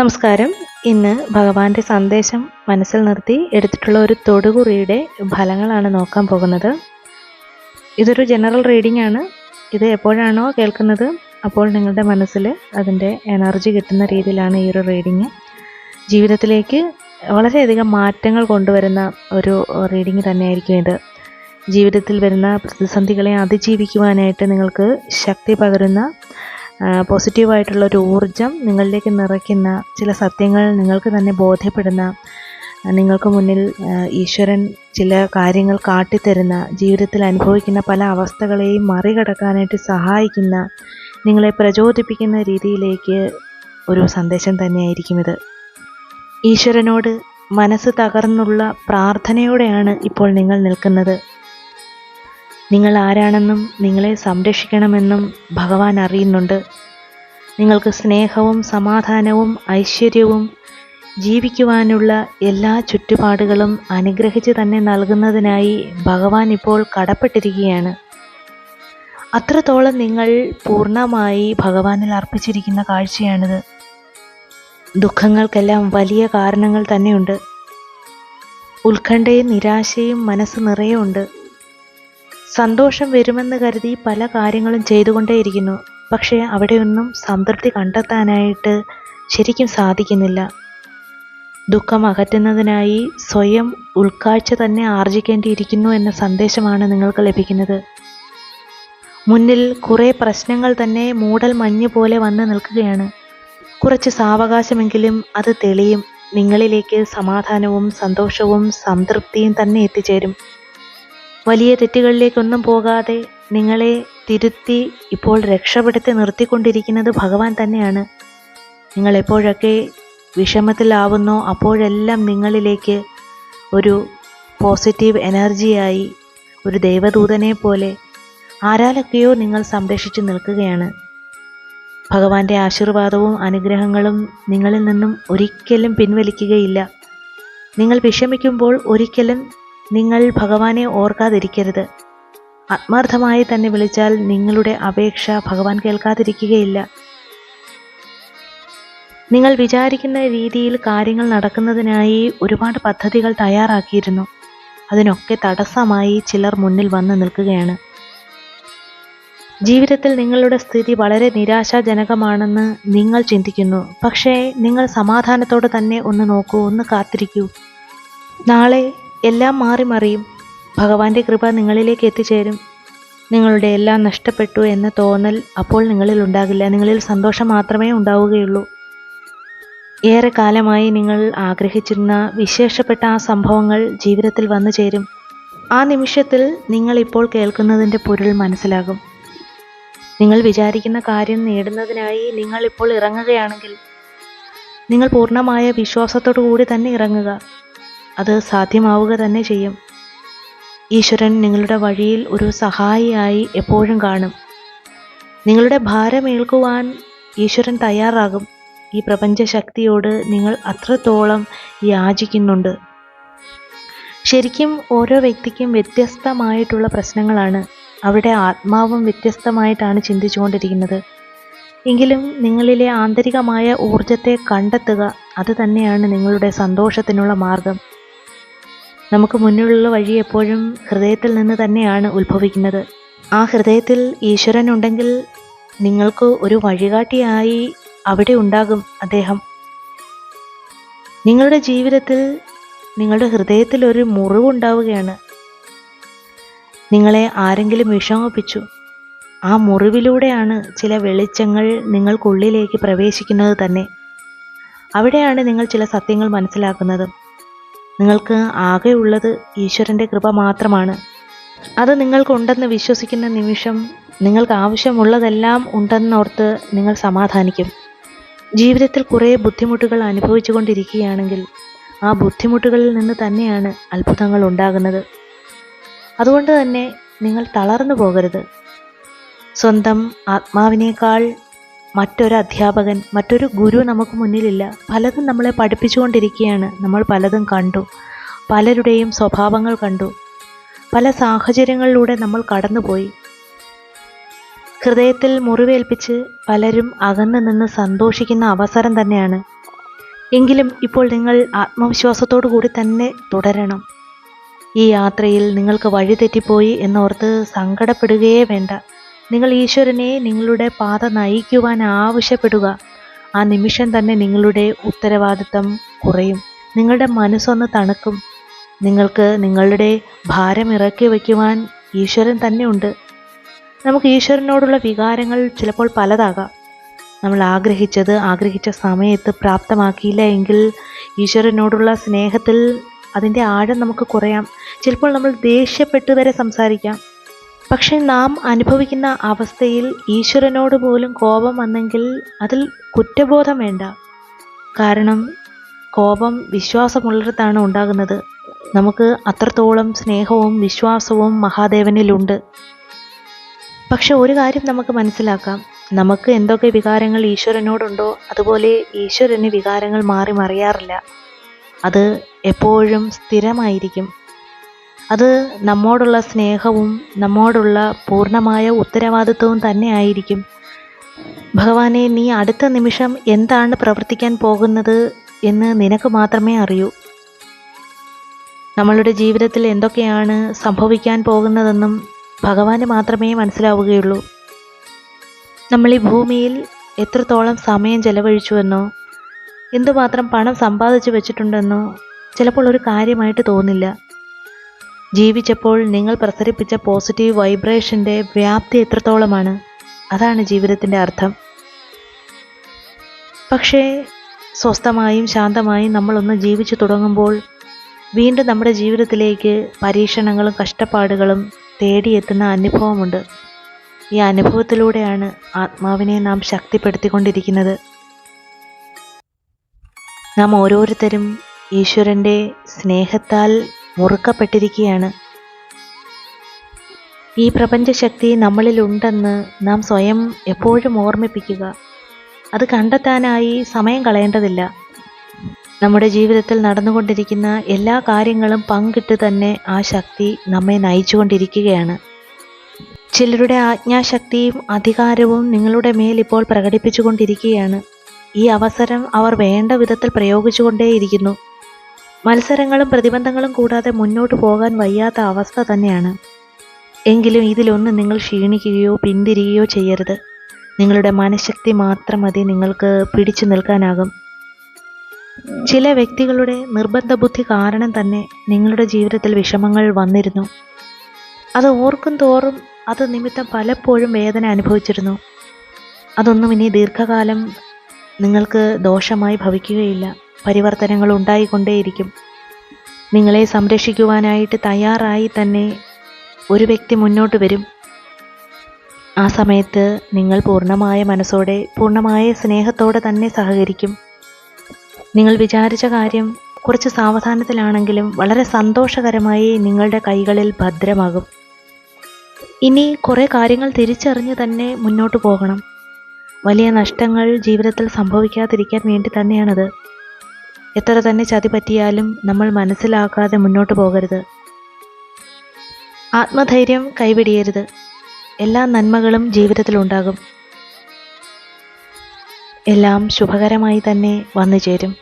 നമസ്കാരം. ഇന്ന് ഭഗവാന്റെ സന്ദേശം മനസ്സിൽ നിർത്തി എടുത്തിട്ടുള്ള ഒരു തൊടുകുറിയുടെ ഫലങ്ങളാണ് നോക്കാൻ പോകുന്നത്. ഇതൊരു ജനറൽ റീഡിംഗ് ആണ്. ഇത് എപ്പോഴാണോ കേൾക്കുന്നത് അപ്പോൾ നിങ്ങളുടെ മനസ്സിൽ അതിന്റെ എനർജി കിട്ടുന്ന രീതിയിലാണ് ഈ ഒരു റീഡിങ് ജീവിതത്തിലേക്ക് വളരെയധികം മാറ്റങ്ങൾ കൊണ്ടുവരുന്ന ഒരു റീഡിംഗ് തന്നെയായിരിക്കും ഇത്. ജീവിതത്തിൽ വരുന്ന പ്രതിസന്ധികളെ അതിജീവിക്കുവാനായിട്ട് നിങ്ങൾക്ക് ശക്തി പകരുന്ന പോസിറ്റീവായിട്ടുള്ള ഒരു ഊർജം നിങ്ങളിലേക്ക് നിറയ്ക്കുന്ന ചില സത്യങ്ങൾ നിങ്ങൾക്ക് തന്നെ ബോധ്യപ്പെടുന്ന നിങ്ങൾക്ക് മുന്നിൽ ഈശ്വരൻ ചില കാര്യങ്ങൾ കാട്ടിത്തരുന്ന ജീവിതത്തിൽ അനുഭവിക്കുന്ന പല അവസ്ഥകളെയും മറികടക്കാനായിട്ട് സഹായിക്കുന്ന നിങ്ങളെ പ്രചോദിപ്പിക്കുന്ന രീതിയിലേക്ക് ഒരു സന്ദേശം തന്നെയായിരിക്കും ഇത്. ഈശ്വരനോട് മനസ്സ് തകർന്നുള്ള പ്രാർത്ഥനയോടെയാണ് ഇപ്പോൾ നിങ്ങൾ നിൽക്കുന്നത്. നിങ്ങൾ ആരാണെന്നും നിങ്ങളെ സംരക്ഷിക്കണമെന്നും ഭഗവാൻ അറിയുന്നുണ്ട്. നിങ്ങൾക്ക് സ്നേഹവും സമാധാനവും ഐശ്വര്യവും ജീവിക്കുവാനുള്ള എല്ലാ ചുറ്റുപാടുകളും അനുഗ്രഹിച്ച് തന്നെ നൽകുന്നതിനായി ഭഗവാൻ ഇപ്പോൾ കടപ്പെട്ടിരിക്കുകയാണ്. അത്രത്തോളം നിങ്ങൾ പൂർണമായി ഭഗവാനിൽ അർപ്പിച്ചിരിക്കുന്ന കാഴ്ചയാണിത്. ദുഃഖങ്ങൾക്കെല്ലാം വലിയ കാരണങ്ങൾ തന്നെയുണ്ട്. ഉത്കണ്ഠയും നിരാശയും മനസ്സ് നിറയെ ഉണ്ട് സന്തോഷം വരുമെന്ന് കരുതി പല കാര്യങ്ങളും ചെയ്തുകൊണ്ടേയിരിക്കുന്നു. പക്ഷേ അവിടെയൊന്നും സംതൃപ്തി കണ്ടെത്താനായിട്ട് ശരിക്കും സാധിക്കുന്നില്ല. ദുഃഖം അകറ്റുന്നതിനായി സ്വയം ഉൾക്കാഴ്ച തന്നെ ആർജിക്കേണ്ടിയിരിക്കുന്നു എന്ന സന്ദേശമാണ് നിങ്ങൾക്ക് ലഭിക്കുന്നത്. മുന്നിൽ കുറേ പ്രശ്നങ്ങൾ തന്നെ മൂടൽ മഞ്ഞ് പോലെ വന്ന് നിൽക്കുകയാണ്. കുറച്ച് സാവകാശമെങ്കിലും അത് തെളിയും. നിങ്ങളിലേക്ക് സമാധാനവും സന്തോഷവും സംതൃപ്തിയും തന്നെ എത്തിച്ചേരും. വലിയ തെറ്റുകളിലേക്കൊന്നും പോകാതെ നിങ്ങളെ തിരുത്തി ഇപ്പോൾ രക്ഷപ്പെടുത്തി നിർത്തിക്കൊണ്ടിരിക്കുന്നത് ഭഗവാൻ തന്നെയാണ്. നിങ്ങൾ എപ്പോഴൊക്കെ വിഷമത്തിലാവുന്നോ അപ്പോഴെല്ലാം നിങ്ങളിലേക്ക് ഒരു പോസിറ്റീവ് എനർജിയായി ഒരു ദൈവദൂതനെ പോലെ ആരാലൊക്കെയോ നിങ്ങൾ സംരക്ഷിച്ചു നിൽക്കുകയാണ്. ഭഗവാന്റെ ആശീർവാദവും അനുഗ്രഹങ്ങളും നിങ്ങളിൽ നിന്നും ഒരിക്കലും പിൻവലിക്കുകയില്ല. നിങ്ങൾ വിഷമിക്കുമ്പോൾ ഒരിക്കലും നിങ്ങൾ ഭഗവാനെ ഓർക്കാതിരിക്കരുത്. ആത്മാർത്ഥമായി തന്നെ വിളിച്ചാൽ നിങ്ങളുടെ അപേക്ഷ ഭഗവാൻ കേൾക്കാതിരിക്കുകയില്ല. നിങ്ങൾ വിചാരിക്കുന്ന രീതിയിൽ കാര്യങ്ങൾ നടക്കുന്നതിനായി ഒരുപാട് പദ്ധതികൾ തയ്യാറാക്കിയിരുന്നു. അതിനൊക്കെ തടസ്സമായി ചിലർ മുന്നിൽ വന്ന് നിൽക്കുകയാണ്. ജീവിതത്തിൽ നിങ്ങളുടെ സ്ഥിതി വളരെ നിരാശാജനകമാണെന്ന് നിങ്ങൾ ചിന്തിക്കുന്നു. പക്ഷേ നിങ്ങൾ സമാധാനത്തോടെ തന്നെ ഒന്ന് നോക്കൂ ഒന്ന് കാത്തിരിക്കൂ. നാളെ എല്ലാം മാറി മറിയും. ഭഗവാന്റെ കൃപ നിങ്ങളിലേക്ക് എത്തിച്ചേരും. നിങ്ങളുടെ എല്ലാം നഷ്ടപ്പെട്ടു എന്ന തോന്നൽ അപ്പോൾ നിങ്ങളിൽ ഉണ്ടാകില്ല. നിങ്ങളിൽ സന്തോഷം മാത്രമേ ഉണ്ടാവുകയുള്ളൂ. ഏറെ കാലമായി നിങ്ങൾ ആഗ്രഹിച്ചിരുന്ന വിശേഷപ്പെട്ട ആ സംഭവങ്ങൾ ജീവിതത്തിൽ വന്നു ചേരും. ആ നിമിഷത്തിൽ നിങ്ങൾ ഇപ്പോൾ കേൾക്കുന്നതിന്റെ പൊരുൾ മനസ്സിലാകും. നിങ്ങൾ വിചാരിക്കുന്ന കാര്യം നേടുന്നതിനായി നിങ്ങൾ ഇപ്പോൾ ഇറങ്ങുകയാണെങ്കിൽ നിങ്ങൾ പൂർണമായ വിശ്വാസത്തോടു കൂടി തന്നെ ഇറങ്ങുക. അത് സാധ്യമാവുക തന്നെ ചെയ്യും. ഈശ്വരൻ നിങ്ങളുടെ വഴിയിൽ ഒരു സഹായിയായി എപ്പോഴും കാണും. നിങ്ങളുടെ ഭാരമേൽക്കുവാൻ ഈശ്വരൻ തയ്യാറാകും. ഈ പ്രപഞ്ച ശക്തിയോട് നിങ്ങൾ അത്രത്തോളം യാചിക്കുന്നുണ്ട്. ശരിക്കും ഓരോ വ്യക്തിക്കും വ്യത്യസ്തമായിട്ടുള്ള പ്രശ്നങ്ങളാണ്. അവിടെ ആത്മാവും വ്യത്യസ്തമായിട്ടാണ് ചിന്തിച്ചുകൊണ്ടിരിക്കുന്നത്. എങ്കിലും നിങ്ങളിലെ ആന്തരികമായ ഊർജത്തെ കണ്ടെത്തുക അത് തന്നെയാണ് നിങ്ങളുടെ സന്തോഷത്തിനുള്ള മാർഗം. നമുക്ക് മുന്നിലുള്ള വഴി എപ്പോഴും ഹൃദയത്തിൽ നിന്ന് തന്നെയാണ് ഉത്ഭവിക്കുന്നത്. ആ ഹൃദയത്തിൽ ഈശ്വരൻ ഉണ്ടെങ്കിൽ നിങ്ങൾക്ക് ഒരു വഴികാട്ടിയായി അവിടെ ഉണ്ടാകും അദ്ദേഹം. നിങ്ങളുടെ ജീവിതത്തിൽ നിങ്ങളുടെ ഹൃദയത്തിൽ ഒരു മുറിവുണ്ടാവുകയാണ്. നിങ്ങളെ ആരെങ്കിലും വിഷമിപ്പിച്ചു. ആ മുറിവിലൂടെയാണ് ചില വെളിച്ചങ്ങൾ നിങ്ങൾക്കുള്ളിലേക്ക് പ്രവേശിക്കുന്നത് തന്നെ. അവിടെയാണ് നിങ്ങൾ ചില സത്യങ്ങൾ മനസ്സിലാക്കുന്നത്. നിങ്ങൾക്ക് ആകെയുള്ളത് ഈശ്വരന്റെ കൃപ മാത്രമാണ്. അത് നിങ്ങൾക്കുണ്ടെന്ന് വിശ്വസിക്കുന്ന നിമിഷം നിങ്ങൾക്ക് ആവശ്യമുള്ളതെല്ലാം ഉണ്ടെന്നോർത്ത് നിങ്ങൾ സമാധാനിക്കും. ജീവിതത്തിൽ കുറേ ബുദ്ധിമുട്ടുകൾ അനുഭവിച്ചു കൊണ്ടിരിക്കുകയാണെങ്കിൽ ആ ബുദ്ധിമുട്ടുകളിൽ നിന്ന് തന്നെയാണ് അത്ഭുതങ്ങൾ ഉണ്ടാകുന്നത്. അതുകൊണ്ട് തന്നെ നിങ്ങൾ തളർന്നു പോകരുത്. സ്വന്തം ആത്മാവിനേക്കാൾ മറ്റൊരു അധ്യാപകൻ മറ്റൊരു ഗുരു നമുക്ക് മുന്നിലില്ല. പലതും നമ്മളെ പഠിപ്പിച്ചുകൊണ്ടിരിക്കുകയാണ്. നമ്മൾ പലതും കണ്ടു. പലരുടെയും സ്വഭാവങ്ങൾ കണ്ടു. പല സാഹചര്യങ്ങളിലൂടെ നമ്മൾ കടന്നുപോയി. ഹൃദയത്തിൽ മുറിവേൽപ്പിച്ച് പലരും അകന്നു നിന്ന് സന്തോഷിക്കുന്ന അവസരം തന്നെയാണ്. എങ്കിലും ഇപ്പോൾ നിങ്ങൾ ആത്മവിശ്വാസത്തോടു കൂടി തന്നെ തുടരണം. ഈ യാത്രയിൽ നിങ്ങൾക്ക് വഴിതെറ്റിപ്പോയി എന്നോർത്ത് സങ്കടപ്പെടുകയേ വേണ്ട. നിങ്ങൾ ഈശ്വരനെ നിങ്ങളുടെ പാത നയിക്കുവാൻ ആവശ്യപ്പെടുക. ആ നിമിഷം തന്നെ നിങ്ങളുടെ ഉത്തരവാദിത്തം കുറയും. നിങ്ങളുടെ മനസ്സൊന്ന് തണുക്കും. നിങ്ങൾക്ക് നിങ്ങളുടെ ഭാരം ഇറക്കി വയ്ക്കുവാൻ ഈശ്വരൻ തന്നെ ഉണ്ട് നമുക്ക് ഈശ്വരനോടുള്ള വികാരങ്ങൾ ചിലപ്പോൾ പലതാകാം. നമ്മൾ ആഗ്രഹിച്ചത് ആഗ്രഹിച്ച സമയത്ത് പ്രാപ്തമാക്കിയില്ല എങ്കിൽ ഈശ്വരനോടുള്ള സ്നേഹത്തിൽ അതിന്റെ ആഴം നമുക്ക് കുറയാം. ചിലപ്പോൾ നമ്മൾ ദേഷ്യപ്പെട്ട് വരെ സംസാരിക്കാം. പക്ഷെ നാം അനുഭവിക്കുന്ന അവസ്ഥയിൽ ഈശ്വരനോട് പോലും കോപം വന്നെങ്കിൽ അതിൽ കുറ്റബോധം വേണ്ട. കാരണം കോപം വിശ്വാസമുള്ളിടത്താണ് ഉണ്ടാകുന്നത്. നമുക്ക് അത്രത്തോളം സ്നേഹവും വിശ്വാസവും മഹാദേവനിലുണ്ട്. പക്ഷെ ഒരു കാര്യം നമുക്ക് മനസ്സിലാക്കാം. നമുക്ക് എന്തൊക്കെ വികാരങ്ങൾ ഈശ്വരനോടുണ്ടോ അതുപോലെ ഈശ്വരന് വികാരങ്ങൾ മാറി മറിയാറില്ല. അത് എപ്പോഴും സ്ഥിരമായിരിക്കും. അത് നമ്മോടുള്ള സ്നേഹവും നമ്മോടുള്ള പൂർണമായ ഉത്തരവാദിത്വവും തന്നെ ആയിരിക്കും. ഭഗവാനെ നീ അടുത്ത നിമിഷം എന്താണ് പ്രവർത്തിക്കാൻ പോകുന്നത് എന്ന് നിനക്ക് മാത്രമേ അറിയൂ. നമ്മളുടെ ജീവിതത്തിൽ എന്തൊക്കെയാണ് സംഭവിക്കാൻ പോകുന്നതെന്നും ഭഗവാന് മാത്രമേ മനസ്സിലാവുകയുള്ളൂ. നമ്മൾ ഈ ഭൂമിയിൽ എത്രത്തോളം സമയം ചെലവഴിച്ചുവെന്നോ എന്തുമാത്രം പണം സമ്പാദിച്ചു വെച്ചിട്ടുണ്ടെന്നോ ചിലപ്പോൾ ഒരു കാര്യമായിട്ട് തോന്നില്ല. ജീവിച്ചപ്പോൾ നിങ്ങൾ പ്രസരിപ്പിച്ച പോസിറ്റീവ് വൈബ്രേഷന്റെ വ്യാപ്തി എത്രത്തോളമാണ്? അതാണ് ജീവിതത്തിന്റെ അർത്ഥം. പക്ഷേ സ്വസ്ഥമായും ശാന്തമായും നമ്മളൊന്ന് ജീവിച്ചു തുടങ്ങുമ്പോൾ വീണ്ടും നമ്മുടെ ജീവിതത്തിലേക്ക് പരീക്ഷണങ്ങളും കഷ്ടപ്പാടുകളും തേടിയെത്തുന്ന അനുഭവമുണ്ട്. ഈ അനുഭവത്തിലൂടെയാണ് ആത്മാവിനെ നാം ശക്തിപ്പെടുത്തിക്കൊണ്ടിരിക്കുന്നത്. നാം ഓരോരുത്തരും ഈശ്വരന്റെ സ്നേഹത്താൽ മുറുക്കപ്പെട്ടിരിക്കുകയാണ്. ഈ പ്രപഞ്ചശക്തി നമ്മളിലുണ്ടെന്ന് നാം സ്വയം എപ്പോഴും ഓർമ്മിപ്പിക്കുക. അത് കണ്ടെത്താനായി സമയം കളയേണ്ടതില്ല. നമ്മുടെ ജീവിതത്തിൽ നടന്നുകൊണ്ടിരിക്കുന്ന എല്ലാ കാര്യങ്ങളും പങ്കിട്ട് തന്നെ ആ ശക്തി നമ്മെ നയിച്ചുകൊണ്ടിരിക്കുകയാണ്. ചിലരുടെ ആജ്ഞാശക്തിയും അധികാരവും നിങ്ങളുടെ മേൽ ഇപ്പോൾ പ്രകടിപ്പിച്ചുകൊണ്ടിരിക്കുകയാണ്. ഈ അവസരം അവർ വേണ്ട വിധത്തിൽ പ്രയോഗിച്ചുകൊണ്ടേയിരിക്കുന്നു. മത്സരങ്ങളും പ്രതിബന്ധങ്ങളും കൂടാതെ മുന്നോട്ട് പോകാൻ വയ്യാത്ത അവസ്ഥ തന്നെയാണ്. എങ്കിലും ഇതിലൊന്നും നിങ്ങൾ ക്ഷീണിക്കുകയോ പിന്തിരിയുകയോ ചെയ്യരുത്. നിങ്ങളുടെ മനഃശക്തി മാത്രം മതി നിങ്ങൾക്ക് പിടിച്ചു നിൽക്കാനാകും. ചില വ്യക്തികളുടെ നിർബന്ധ ബുദ്ധി കാരണം തന്നെ നിങ്ങളുടെ ജീവിതത്തിൽ വിഷമങ്ങൾ വന്നിരുന്നു. അത് ഓർക്കും തോറും അത് നിമിത്തം പലപ്പോഴും വേദന അനുഭവിച്ചിരുന്നു. അതൊന്നും ഇനി ദീർഘകാലം നിങ്ങൾക്ക് ദോഷമായി ഭവിക്കുകയില്ല. പരിവർത്തനങ്ങൾ ഉണ്ടായിക്കൊണ്ടേയിരിക്കും നിങ്ങളെ സംരക്ഷിക്കുവാനായിട്ട് തയ്യാറായി തന്നെ ഒരു വ്യക്തി മുന്നോട്ട് വരും. ആ സമയത്ത് നിങ്ങൾ പൂർണമായ മനസ്സോടെ പൂർണമായ സ്നേഹത്തോടെ തന്നെ സഹകരിക്കും. നിങ്ങൾ വിചാരിച്ച കാര്യം കുറച്ച് സാവധാനത്തിലാണെങ്കിലും വളരെ സന്തോഷകരമായി നിങ്ങളുടെ കൈകളിൽ ഭദ്രമാകും. ഇനി കുറേ കാര്യങ്ങൾ തിരിച്ചറിഞ്ഞ് തന്നെ മുന്നോട്ട് പോകണം. വലിയ നഷ്ടങ്ങൾ ജീവിതത്തിൽ സംഭവിക്കാതിരിക്കാൻ വേണ്ടി തന്നെയാണത്. എത്ര തന്നെ ചതി പറ്റിയാലും നമ്മൾ മനസ്സിലാക്കാതെ മുന്നോട്ട് പോകരുത്. ആത്മധൈര്യം കൈവിടിയരുത് എല്ലാ നന്മകളും ജീവിതത്തിലുണ്ടാകും എല്ലാം ശുഭകരമായി തന്നെ വന്നു ചേരും